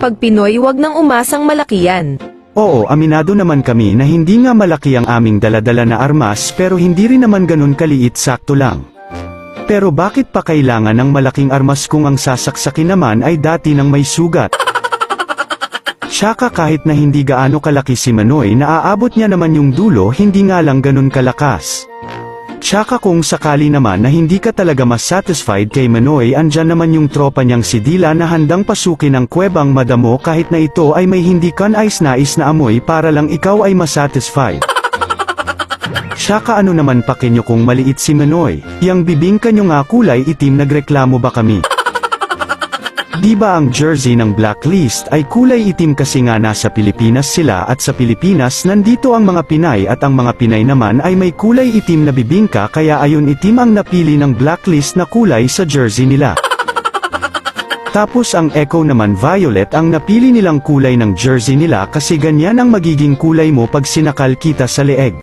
Pag Pinoy wag nang umasang malaki yan. Oo, aminado naman kami na hindi nga malaki ang aming daladala na armas pero hindi rin naman ganun kaliit sakto lang. Pero bakit pa kailangan ng malaking armas kung ang sasaksakin naman ay dati ng may sugat? Tsaka kahit na hindi gaano kalaki si Manoy naaabot niya naman yung dulo hindi nga lang ganun kalakas. Tsaka kung sakali naman na hindi ka talaga mas satisfied kay Manoy andyan naman yung tropa niyang si Dila na handang pasukin ang kwebang madamo kahit na ito ay may hindi kanais-nais na amoy para lang ikaw ay masatisfied. Tsaka ano naman pa kinyo kung maliit si Manoy, yang bibing kanyo nga kulay itim nagreklamo ba kami? Di ba ang jersey ng blacklist ay kulay itim kasi nga nasa Pilipinas sila at sa Pilipinas nandito ang mga Pinay at ang mga Pinay naman ay may kulay itim na bibingka kaya ayon itim ang napili ng blacklist na kulay sa jersey nila. Tapos ang Echo naman violet ang napili nilang kulay ng jersey nila kasi ganyan ang magiging kulay mo pag sinakal kita sa leeg.